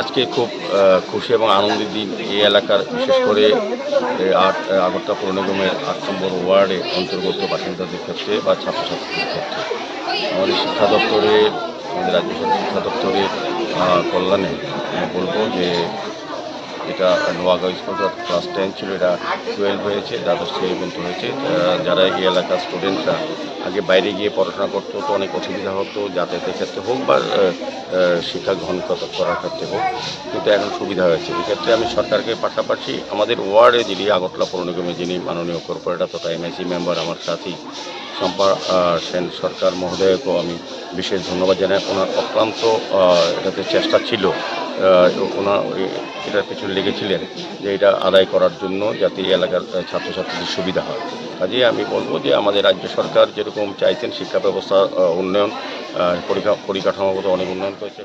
আজকে খুব খুশি এবং আনন্দের দিন এই এলাকার, বিশেষ করে আট আগরতলা পৌর নিগমের আট নম্বর ওয়ার্ডে অন্তর্গত বাসিন্দাদের ক্ষেত্রে বা ছাত্রছাত্রীদের ক্ষেত্রে। আমাদের শিক্ষা দপ্তরে, আমাদের রাজ্য শিক্ষা দপ্তরের কল্যাণে বলব যে এটা নোয়াগাঁও স্কুল ক্লাস টেন ছিল, এটা টুয়েলভ হয়েছে, দ্বাদশ শ্রেণি পর্যন্ত হয়েছে। যারা এই এলাকার স্টুডেন্টরা আগে বাইরে গিয়ে পড়াশোনা করতে হতো অনেক অসুবিধা হতো, যাতায়াতের ক্ষেত্রে হোক বা শিক্ষা গ্রহণ করার ক্ষেত্রে হোক, কিন্তু এখন সুবিধা হয়েছে। এক্ষেত্রে আমি সরকারকে পাশাপাশি আমাদের ওয়ার্ডে যিনি আগরতলা পৌর নিগমে যিনি মাননীয় কর্পোরেটর তথা এমআইসি মেম্বার আমার সাথী শম্পা সেন সরকার মহোদয়কেও আমি বিশেষ ধন্যবাদ জানাই। ওনার অক্লান্ত এটাতে চেষ্টা ছিল ওনার এটার পেছনে লেগেছিলেন যে এটা আদায় করার জন্য যাতে এলাকার ছাত্রছাত্রীদের সুবিধা হয়। কাজে আমি বলব যে আমাদের রাজ্য সরকার যেরকম চাইছেন শিক্ষা ব্যবস্থা উন্নয়ন পরিকা- পরিকাঠামোগত অনেক উন্নয়ন করেছে।